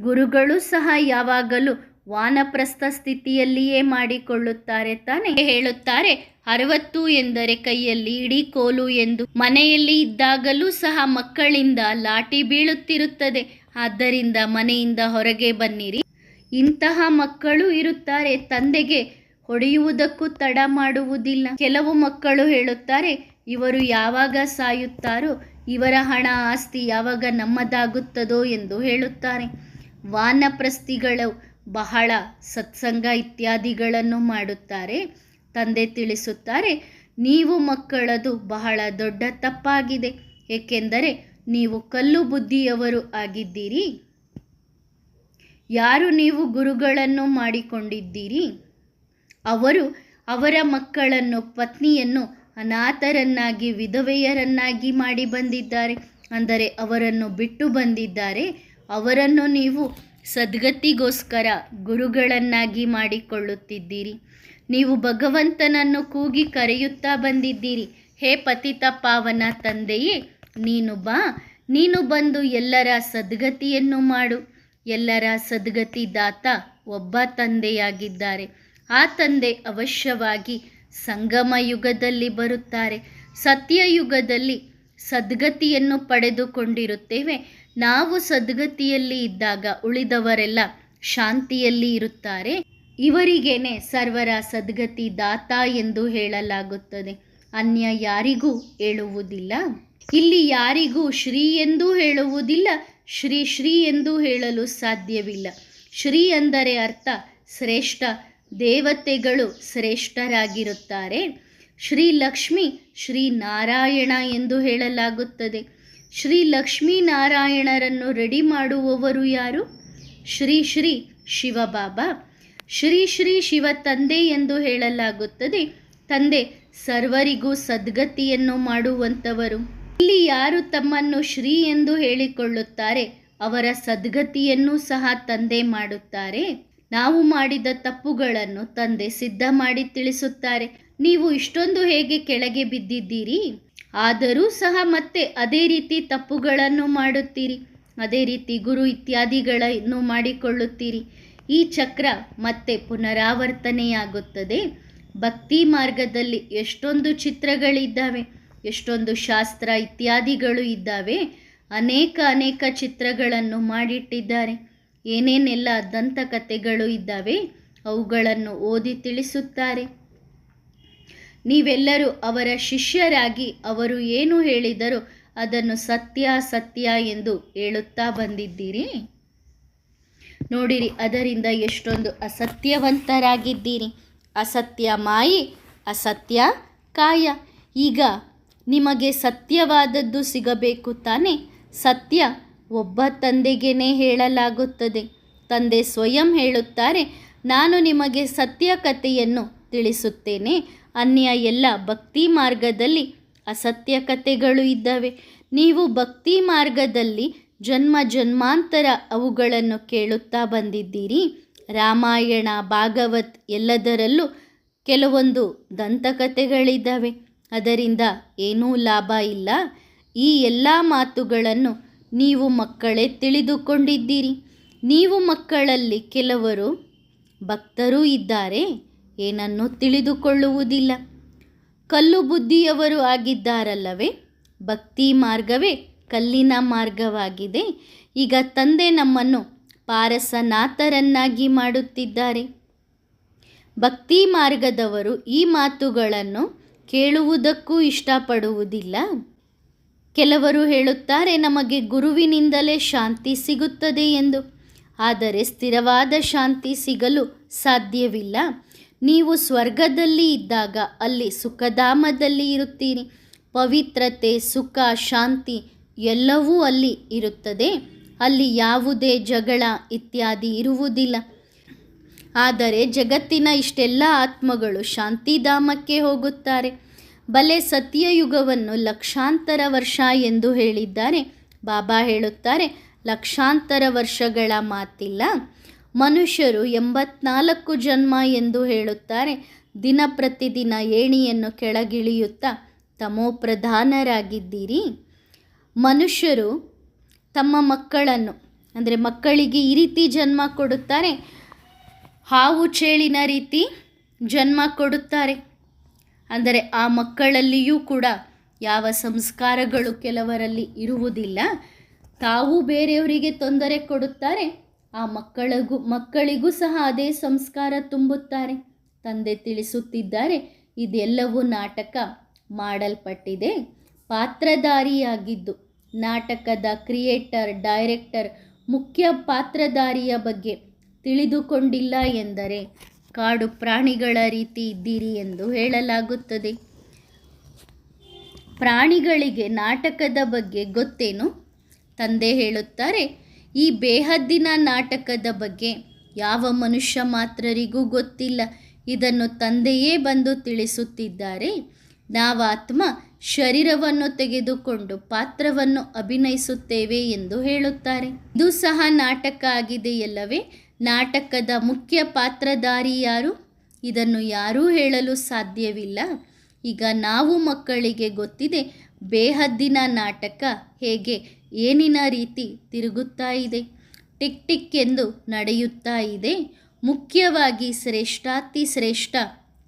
ಗುರುಗಳು ಸಹ ಯಾವಾಗಲೂ ವಾನಪ್ರಸ್ಥ ಸ್ಥಿತಿಯಲ್ಲಿಯೇ ಮಾಡಿಕೊಳ್ಳುತ್ತಾರೆ ತಾನೆ. ಹೇಳುತ್ತಾರೆ, ಅರವತ್ತು ಎಂದರೆ ಕೈಯಲ್ಲಿ ಇಡೀ ಕೋಲು ಎಂದು. ಮನೆಯಲ್ಲಿ ಇದ್ದಾಗಲೂ ಸಹ ಮಕ್ಕಳಿಂದ ಲಾಟಿ ಬೀಳುತ್ತಿರುತ್ತದೆ. ಆದ್ದರಿಂದ ಮನೆಯಿಂದ ಹೊರಗೆ ಬನ್ನಿರಿ. ಇಂತಹ ಮಕ್ಕಳು ಇರುತ್ತಾರೆ. ತಂದೆಗೆ ಹೊಡೆಯುವುದಕ್ಕೂ ತಡ ಮಾಡುವುದಿಲ್ಲ. ಕೆಲವು ಮಕ್ಕಳು ಹೇಳುತ್ತಾರೆ, ಇವರು ಯಾವಾಗ ಸಾಯುತ್ತಾರೋ, ಇವರ ಹಣ ಆಸ್ತಿ ಯಾವಾಗ ನಮ್ಮದಾಗುತ್ತದೋ ಎಂದು ಹೇಳುತ್ತಾರೆ. ವಾನಪ್ರಸ್ಥಿಗಳು ಬಹಳ ಸತ್ಸಂಗ ಇತ್ಯಾದಿಗಳನ್ನು ಮಾಡುತ್ತಾರೆ. ತಂದೆ ತಿಳಿಸುತ್ತಾರೆ, ನೀವು ಮಕ್ಕಳದು ಬಹಳ ದೊಡ್ಡ ತಪ್ಪಾಗಿದೆ. ಏಕೆಂದರೆ ನೀವು ಕಲ್ಲು ಬುದ್ಧಿಯವರು ಆಗಿದ್ದೀರಿ. ಯಾರು ನೀವು ಗುರುಗಳನ್ನು ಮಾಡಿಕೊಂಡಿದ್ದೀರಿ? ಅವರು ಅವರ ಮಕ್ಕಳನ್ನು ಪತ್ನಿಯನ್ನು ಅನಾಥರನ್ನಾಗಿ, ವಿಧವೆಯರನ್ನಾಗಿ ಮಾಡಿ ಬಂದಿದ್ದಾರೆ. ಅಂದರೆ ಅವರನ್ನು ಬಿಟ್ಟು ಬಂದಿದ್ದಾರೆ. ಅವರನ್ನು ನೀವು ಸದ್ಗತಿಗೋಸ್ಕರ ಗುರುಗಳನ್ನಾಗಿ ಮಾಡಿಕೊಳ್ಳುತ್ತಿದ್ದೀರಿ. ನೀವು ಭಗವಂತನನ್ನು ಕೂಗಿ ಕರೆಯುತ್ತಾ ಬಂದಿದ್ದೀರಿ. ಹೇ ಪತಿತ ಪಾವನ ತಂದೆಯೇ, ನೀನು ಬಾ, ನೀನು ಬಂದು ಎಲ್ಲರ ಸದ್ಗತಿಯನ್ನು ಮಾಡು. ಎಲ್ಲರ ಸದ್ಗತಿ ದಾತ ಒಬ್ಬ ತಂದೆಯಾಗಿದ್ದಾರೆ. ಆ ತಂದೆ ಅವಶ್ಯವಾಗಿ ಸಂಗಮ ಯುಗದಲ್ಲಿ ಬರುತ್ತಾರೆ. ಸತ್ಯಯುಗದಲ್ಲಿ ಸದ್ಗತಿಯನ್ನು ಪಡೆದುಕೊಂಡಿರುತ್ತೇವೆ. ನಾವು ಸದ್ಗತಿಯಲ್ಲಿ ಇದ್ದಾಗ ಉಳಿದವರೆಲ್ಲ ಶಾಂತಿಯಲ್ಲಿ ಇರುತ್ತಾರೆ. ಇವರಿಗೇನೆ ಸರ್ವರ ಸದ್ಗತಿ ದಾತ ಎಂದು ಹೇಳಲಾಗುತ್ತದೆ. ಅನ್ಯ ಯಾರಿಗೂ ಹೇಳುವುದಿಲ್ಲ. ಇಲ್ಲಿ ಯಾರಿಗೂ ಶ್ರೀ ಎಂದೂ ಹೇಳುವುದಿಲ್ಲ, ಶ್ರೀ ಶ್ರೀ ಎಂದು ಹೇಳಲು ಸಾಧ್ಯವಿಲ್ಲ. ಶ್ರೀ ಅಂದರೆ ಅರ್ಥ, ಶ್ರೇಷ್ಠ ದೇವತೆಗಳು ಶ್ರೇಷ್ಠರಾಗಿರುತ್ತಾರೆ. ಶ್ರೀ ಲಕ್ಷ್ಮಿ, ಶ್ರೀ ನಾರಾಯಣ ಎಂದು ಹೇಳಲಾಗುತ್ತದೆ. ಶ್ರೀ ಲಕ್ಷ್ಮೀ ನಾರಾಯಣರನ್ನು ರೆಡಿ ಮಾಡುವವರು ಯಾರು? ಶ್ರೀ ಶ್ರೀ ಶಿವಬಾಬಾ. ಶ್ರೀ ಶ್ರೀ ಶಿವ ತಂದೆ ಎಂದು ಹೇಳಲಾಗುತ್ತದೆ. ತಂದೆ, ಸರ್ವರಿಗೂ ಸದ್ಗತಿಯನ್ನು ಮಾಡುವಂಥವರು. ಇಲ್ಲಿ ಯಾರು ತಮ್ಮನ್ನು ಶ್ರೀ ಎಂದು ಹೇಳಿಕೊಳ್ಳುತ್ತಾರೆ, ಅವರ ಸದ್ಗತಿಯನ್ನು ಸಹ ತಂದೆ ಮಾಡುತ್ತಾರೆ. ನಾವು ಮಾಡಿದ ತಪ್ಪುಗಳನ್ನು ತಂದೆ ಸಿದ್ಧ ಮಾಡಿ ತಿಳಿಸುತ್ತಾರೆ. ನೀವು ಇಷ್ಟೊಂದು ಹೇಗೆ ಕೆಳಗೆ ಬಿದ್ದಿದ್ದೀರಿ? ಆದರೂ ಸಹ ಮತ್ತೆ ಅದೇ ರೀತಿ ತಪ್ಪುಗಳನ್ನು ಮಾಡುತ್ತೀರಿ. ಅದೇ ರೀತಿ ಗುರು ಇತ್ಯಾದಿಗಳನ್ನು ಮಾಡಿಕೊಳ್ಳುತ್ತೀರಿ. ಈ ಚಕ್ರ ಮತ್ತೆ ಪುನರಾವರ್ತನೆಯಾಗುತ್ತದೆ. ಭಕ್ತಿ ಮಾರ್ಗದಲ್ಲಿ ಎಷ್ಟೊಂದು ಚಿತ್ರಗಳಿದ್ದಾವೆ, ಎಷ್ಟೊಂದು ಶಾಸ್ತ್ರ ಇತ್ಯಾದಿಗಳು ಇದ್ದಾವೆ. ಅನೇಕ ಅನೇಕ ಚಿತ್ರಗಳನ್ನು ಮಾಡಿಟ್ಟಿದ್ದಾರೆ. ಏನೇನೆಲ್ಲ ದಂತಕಥೆಗಳು ಇದ್ದಾವೆ, ಅವುಗಳನ್ನು ಓದಿ ತಿಳಿಸುತ್ತಾರೆ. ನೀವೆಲ್ಲರೂ ಅವರ ಶಿಷ್ಯರಾಗಿ ಅವರು ಏನು ಹೇಳಿದರು ಅದನ್ನು ಸತ್ಯ ಸತ್ಯ ಎಂದು ಹೇಳುತ್ತಾ ಬಂದಿದ್ದೀರಿ? ನೋಡಿರಿ, ಅದರಿಂದ ಎಷ್ಟೊಂದು ಅಸತ್ಯವಂತರಾಗಿದ್ದೀರಿ. ಅಸತ್ಯ ಮಾಯಿ, ಅಸತ್ಯ ಕಾಯ. ಈಗ ನಿಮಗೆ ಸತ್ಯವಾದದ್ದು ಸಿಗಬೇಕು ತಾನೆ? ಸತ್ಯ ಒಬ್ಬ ತಂದೆಗೇನೆ ಹೇಳಲಾಗುತ್ತದೆ. ತಂದೆ ಸ್ವಯಂ ಹೇಳುತ್ತಾರೆ, ನಾನು ನಿಮಗೆ ಸತ್ಯ ಕಥೆಯನ್ನು ತಿಳಿಸುತ್ತೇನೆ. ಅನ್ಯ ಎಲ್ಲ ಭಕ್ತಿ ಮಾರ್ಗದಲ್ಲಿ ಅಸತ್ಯ ಕಥೆಗಳು ಇದ್ದಾವೆ. ನೀವು ಭಕ್ತಿ ಮಾರ್ಗದಲ್ಲಿ ಜನ್ಮ ಜನ್ಮಾಂತರ ಅವುಗಳನ್ನು ಕೇಳುತ್ತಾ ಬಂದಿದ್ದೀರಿ. ರಾಮಾಯಣ, ಭಾಗವತ್ ಎಲ್ಲದರಲ್ಲೂ ಕೆಲವೊಂದು ದಂತಕಥೆಗಳಿದ್ದಾವೆ. ಅದರಿಂದ ಏನೂ ಲಾಭ ಇಲ್ಲ. ಈ ಎಲ್ಲ ಮಾತುಗಳನ್ನು ನೀವು ಮಕ್ಕಳೇ ತಿಳಿದುಕೊಂಡಿದ್ದೀರಿ. ನೀವು ಮಕ್ಕಳಲ್ಲಿ ಕೆಲವರು ಭಕ್ತರೂ ಇದ್ದಾರೆ. ಏನನ್ನೂ ತಿಳಿದುಕೊಳ್ಳುವುದಿಲ್ಲ. ಕಲ್ಲು ಬುದ್ಧಿಯವರು ಆಗಿದ್ದಾರಲ್ಲವೇ? ಭಕ್ತಿ ಮಾರ್ಗವೇ ಕಲ್ಲಿನ ಮಾರ್ಗವಾಗಿದೆ. ಈಗ ತಂದೆ ನಮ್ಮನ್ನು ಪಾರಸನಾಥರನ್ನಾಗಿ ಮಾಡುತ್ತಿದ್ದಾರೆ. ಭಕ್ತಿ ಮಾರ್ಗದವರು ಈ ಮಾತುಗಳನ್ನು ಕೇಳುವುದಕ್ಕೂ ಇಷ್ಟಪಡುವುದಿಲ್ಲ. ಕೆಲವರು ಹೇಳುತ್ತಾರೆ, ನಮಗೆ ಗುರುವಿನಿಂದಲೇ ಶಾಂತಿ ಸಿಗುತ್ತದೆ ಎಂದು. ಆದರೆ ಸ್ಥಿರವಾದ ಶಾಂತಿ ಸಿಗಲು ಸಾಧ್ಯವಿಲ್ಲ. ನೀವು ಸ್ವರ್ಗದಲ್ಲಿ ಇದ್ದಾಗ ಅಲ್ಲಿ ಸುಖಧಾಮದಲ್ಲಿ ಇರುತ್ತೀರಿ. ಪವಿತ್ರತೆ, ಸುಖ, ಶಾಂತಿ ಎಲ್ಲವೂ ಅಲ್ಲಿ ಇರುತ್ತದೆ. ಅಲ್ಲಿ ಯಾವುದೇ ಜಗಳ ಇತ್ಯಾದಿ ಇರುವುದಿಲ್ಲ. ಆದರೆ ಜಗತ್ತಿನ ಇಷ್ಟೆಲ್ಲ ಆತ್ಮಗಳು ಶಾಂತಿಧಾಮಕ್ಕೆ ಹೋಗುತ್ತಾರೆ. ಬಲೆ ಸತ್ಯಯುಗವನ್ನು ಲಕ್ಷಾಂತರ ವರ್ಷ ಎಂದು ಹೇಳಿದ್ದಾರೆ. ಬಾಬಾ ಹೇಳುತ್ತಾರೆ, ಲಕ್ಷಾಂತರ ವರ್ಷಗಳ ಮಾತಿಲ್ಲ. ಮನುಷ್ಯರು ಎಂಬತ್ನಾಲ್ಕು ಜನ್ಮ ಎಂದು ಹೇಳುತ್ತಾರೆ. ದಿನ ಪ್ರತಿದಿನ ಏಣಿಯನ್ನು ಕೆಳಗಿಳಿಯುತ್ತಾ ತಮೋಪ್ರಧಾನರಾಗಿದ್ದೀರಿ ಮನುಷ್ಯರು ತಮ್ಮ ಮಕ್ಕಳನ್ನು, ಅಂದರೆ ಮಕ್ಕಳಿಗೆ ಈ ರೀತಿ ಜನ್ಮ ಕೊಡುತ್ತಾರೆ. ಹಾವು ಚೇಳಿನ ರೀತಿ ಜನ್ಮ ಕೊಡುತ್ತಾರೆ. ಅಂದರೆ ಆ ಮಕ್ಕಳಲ್ಲಿಯೂ ಕೂಡ ಯಾವ ಸಂಸ್ಕಾರಗಳು ಕೆಲವರಲ್ಲಿ ಇರುವುದಿಲ್ಲ. ತಾವು ಬೇರೆಯವರಿಗೆ ತೊಂದರೆ ಕೊಡುತ್ತಾರೆ. ಆ ಮಕ್ಕಳಿಗೂ ಮಕ್ಕಳಿಗೂ ಸಹ ಅದೇ ಸಂಸ್ಕಾರ ತುಂಬುತ್ತಾರೆ. ತಂದೆ ತಿಳಿಸುತ್ತಿದ್ದಾರೆ, ಇದೆಲ್ಲವೂ ನಾಟಕ ಮಾಡಲ್ಪಟ್ಟಿದೆ. ಪಾತ್ರಧಾರಿಯಾಗಿದ್ದು, ನಾಟಕದ ಕ್ರಿಯೇಟರ್, ಡೈರೆಕ್ಟರ್, ಮುಖ್ಯ ಪಾತ್ರಧಾರಿಯ ಬಗ್ಗೆ ತಿಳಿದುಕೊಂಡಿಲ್ಲ ಎಂದರೆ ಕಾಡು ಪ್ರಾಣಿಗಳ ರೀತಿ ಇದ್ದೀರಿ ಎಂದು ಹೇಳಲಾಗುತ್ತದೆ. ಪ್ರಾಣಿಗಳಿಗೆ ನಾಟಕದ ಬಗ್ಗೆ ಗೊತ್ತೇನು? ತಂದೆ ಹೇಳುತ್ತಾರೆ ಈ ಬೇಹದ್ದಿನ ನಾಟಕದ ಬಗ್ಗೆ ಯಾವ ಮನುಷ್ಯ ಮಾತ್ರರಿಗೂ ಗೊತ್ತಿಲ್ಲ. ಇದನ್ನು ತಂದೆಯೇ ಬಂದು ತಿಳಿಸುತ್ತಿದ್ದಾರೆ. ನಾವಾತ್ಮ ಶರೀರವನ್ನು ತೆಗೆದುಕೊಂಡು ಪಾತ್ರವನ್ನು ಅಭಿನಯಿಸುತ್ತೇವೆ ಎಂದು ಹೇಳುತ್ತಾರೆ. ಇದು ಸಹ ನಾಟಕ ಆಗಿದೆಯಲ್ಲವೇ? ನಾಟಕದ ಮುಖ್ಯ ಪಾತ್ರಧಾರಿ ಯಾರು? ಇದನ್ನು ಯಾರೂ ಹೇಳಲು ಸಾಧ್ಯವಿಲ್ಲ. ಈಗ ನಾವು ಮಕ್ಕಳಿಗೆ ಗೊತ್ತಿದೆ, ಬೇಹದ್ದಿನ ನಾಟಕ ಹೇಗೆ ಏನಿನ ರೀತಿ ತಿರುಗುತ್ತಾ ಇದೆ? ಟಿಕ್ ಟಿಕ್ ಎಂದು ನಡೆಯುತ್ತಾ ಇದೆ. ಮುಖ್ಯವಾಗಿ ಶ್ರೇಷ್ಠಾತಿ ಶ್ರೇಷ್ಠ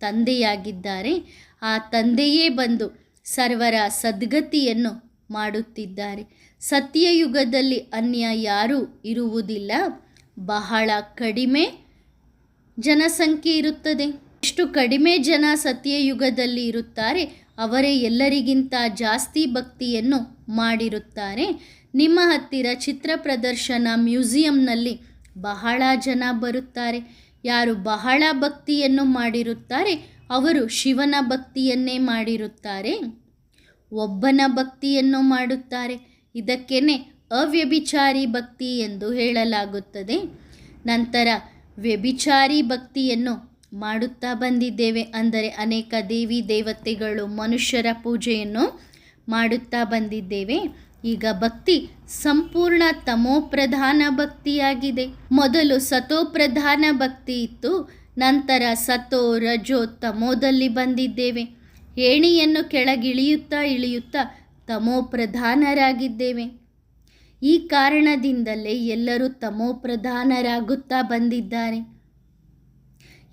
ತಂದೆಯಾಗಿದ್ದಾರೆ. ಆ ತಂದೆಯೇ ಬಂದು ಸರ್ವರ ಸದ್ಗತಿಯನ್ನು ಮಾಡುತ್ತಿದ್ದಾರೆ. ಸತ್ಯಯುಗದಲ್ಲಿ ಅನ್ಯ ಯಾರೂ ಇರುವುದಿಲ್ಲ. ಬಹಳ ಕಡಿಮೆ ಜನಸಂಖ್ಯೆ ಇರುತ್ತದೆ. ಎಷ್ಟು ಕಡಿಮೆ ಜನ ಸತ್ಯಯುಗದಲ್ಲಿ ಇರುತ್ತಾರೆ ಅವರೇ ಎಲ್ಲರಿಗಿಂತ ಜಾಸ್ತಿ ಭಕ್ತಿಯನ್ನು ಮಾಡಿರುತ್ತಾರೆ. ನಿಮ್ಮ ಹತ್ತಿರ ಚಿತ್ರ ಪ್ರದರ್ಶನ ಮ್ಯೂಸಿಯಂನಲ್ಲಿ ಬಹಳ ಜನ ಬರುತ್ತಾರೆ. ಯಾರು ಬಹಳ ಭಕ್ತಿಯನ್ನು ಮಾಡಿರುತ್ತಾರೆ, ಅವರು ಶಿವನ ಭಕ್ತಿಯನ್ನೇ ಮಾಡಿರುತ್ತಾರೆ. ಒಬ್ಬನ ಭಕ್ತಿಯನ್ನು ಮಾಡುತ್ತಾರೆ. ಇದಕ್ಕೇನೆ ಅವ್ಯಭಿಚಾರಿ ಭಕ್ತಿ ಎಂದು ಹೇಳಲಾಗುತ್ತದೆ. ನಂತರ ವ್ಯಭಿಚಾರಿ ಭಕ್ತಿಯನ್ನು ಮಾಡುತ್ತಾ ಬಂದಿದ್ದೇವೆ ಅಂದರೆ ಅನೇಕ ದೇವಿ ದೇವತೆಗಳು ಮನುಷ್ಯರ ಪೂಜೆಯನ್ನು ಮಾಡುತ್ತಾ ಬಂದಿದ್ದೇವೆ. ಈಗ ಭಕ್ತಿ ಸಂಪೂರ್ಣ ತಮೋಪ್ರಧಾನ ಭಕ್ತಿಯಾಗಿದೆ. ಮೊದಲು ಸತೋಪ್ರಧಾನ ಭಕ್ತಿ ಇತ್ತು, ನಂತರ ಸತೋ ರಜೋ ತಮೋದಲ್ಲಿ ಬಂದಿದ್ದೇವೆ. ಏಣಿಯನ್ನು ಕೆಳಗಿಳಿಯುತ್ತಾ ಇಳಿಯುತ್ತಾ ತಮೋಪ್ರಧಾನರಾಗಿದ್ದೇವೆ. ಈ ಕಾರಣದಿಂದಲೇ ಎಲ್ಲರೂ ತಮೋಪ್ರಧಾನರಾಗುತ್ತಾ ಬಂದಿದ್ದಾರೆ.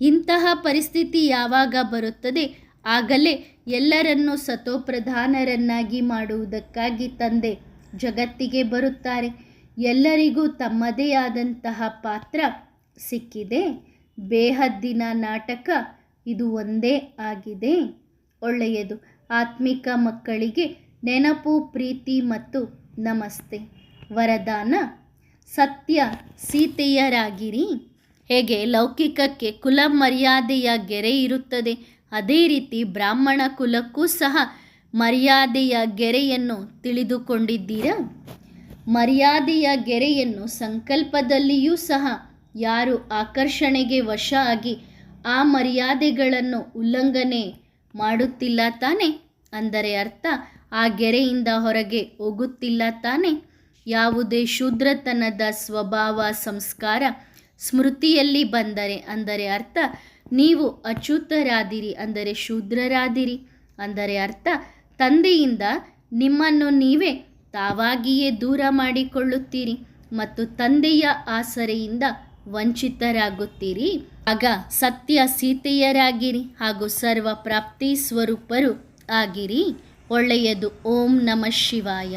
ಇಂತಹ ಪರಿಸ್ಥಿತಿ ಯಾವಾಗ ಬರುತ್ತದೆ? ಆಗಲೇ ಎಲ್ಲರನ್ನೂ ಸತೋಪ್ರಧಾನರನ್ನಾಗಿ ಮಾಡುವುದಕ್ಕಾಗಿ ತಂದೆ ಜಗತ್ತಿಗೆ ಬರುತ್ತಾರೆ. ಎಲ್ಲರಿಗೂ ತಮ್ಮದೇ ಆದಂತಹ ಪಾತ್ರ ಸಿಕ್ಕಿದೆ. ಬೇಹದ್ದಿನ ನಾಟಕ ಇದು ಒಂದೇ ಆಗಿದೆ. ಒಳ್ಳೆಯದು. ಆತ್ಮಿಕ ಮಕ್ಕಳಿಗೆ ನೆನಪು, ಪ್ರೀತಿ ಮತ್ತು ನಮಸ್ತೆ. ವರದಾನ, ಸತ್ಯ, ಸೀತೆಯರಾಗಿರಿ. ಹೇಗೆ ಲೌಕಿಕಕ್ಕೆ ಕುಲ ಮರ್ಯಾದೆಯ ಗೆರೆ ಇರುತ್ತದೆ? ಅದೇ ರೀತಿ ಬ್ರಾಹ್ಮಣ ಕುಲಕ್ಕೂ ಸಹ ಮರ್ಯಾದೆಯ ಗೆರೆಯನ್ನು ತಿಳಿದುಕೊಂಡಿದ್ದೀರಾ? ಮರ್ಯಾದೆಯ ಗೆರೆಯನ್ನು ಸಂಕಲ್ಪದಲ್ಲಿಯೂ ಸಹ ಯಾರು ಆಕರ್ಷಣೆಗೆ ವಶ ಆಗಿ ಆ ಮರ್ಯಾದೆಗಳನ್ನು ಉಲ್ಲಂಘನೆ ಮಾಡುತ್ತಿಲ್ಲ ತಾನೆ? ಅಂದರೆ ಅರ್ಥ, ಆ ಗೆರೆಯಿಂದ ಹೊರಗೆ ಹೋಗುತ್ತಿಲ್ಲ ತಾನೆ? ಯಾವುದೇ ಶೂದ್ರತನದ ಸ್ವಭಾವ, ಸಂಸ್ಕಾರ ಸ್ಮೃತಿಯಲ್ಲಿ ಬಂದರೆ ಅಂದರೆ ಅರ್ಥ, ನೀವು ಅಚ್ಯುತರಾದಿರಿ ಅಂದರೆ ಶೂದ್ರರಾದಿರಿ. ಅಂದರೆ ಅರ್ಥ, ತಂದೆಯಿಂದ ನಿಮ್ಮನ್ನು ನೀವೇ ತಾವಾಗಿಯೇ ದೂರ ಮಾಡಿಕೊಳ್ಳುತ್ತೀರಿ ಮತ್ತು ತಂದೆಯ ಆಸರೆಯಿಂದ ವಂಚಿತರಾಗುತ್ತೀರಿ. ಆಗ ಸತ್ಯ ಸೀತೆಯರಾಗಿರಿ ಹಾಗೂ ಸರ್ವ ಪ್ರಾಪ್ತಿ ಸ್ವರೂಪರು ಆಗಿರಿ. ಒಳ್ಳೆಯದು. ಓಂ ನಮಃ ಶಿವಾಯ.